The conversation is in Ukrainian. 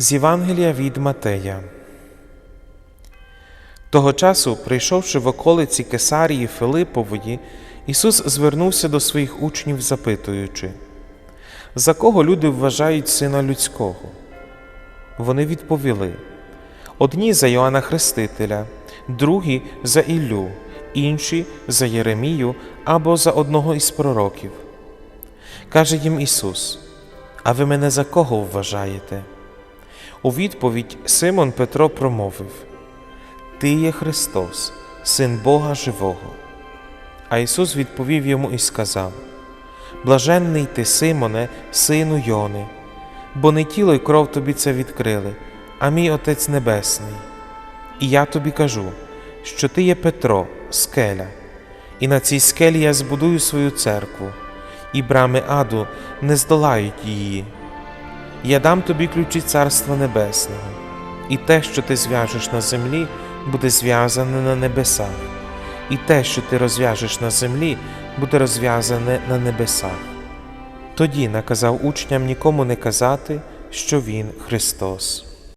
З Євангелія від Матея. Того часу, прийшовши в околиці Кесарії Филипової, Ісус звернувся до своїх учнів, запитуючи, за кого люди вважають сина людського? Вони відповіли: одні за Йоанна Хрестителя, другі за Іллю, інші за Єремію або за одного із пророків. Каже їм Ісус: А ви мене за кого вважаєте? У відповідь Симон Петро промовив: Ти є Христос, Син Бога Живого. А Ісус відповів йому і сказав: Блаженний ти, Симоне, сину Йони, бо не тіло й кров тобі це відкрили, а мій Отець Небесний. І я тобі кажу, що ти є Петро, скеля, і на цій скелі я збудую свою церкву, і брами аду не здолають її. Я дам тобі ключі Царства Небесного, і те, що ти зв'яжеш на землі, буде зв'язане на небесах, і те, що ти розв'яжеш на землі, буде розв'язане на небесах. Тоді наказав учням нікому не казати, що Він Христос.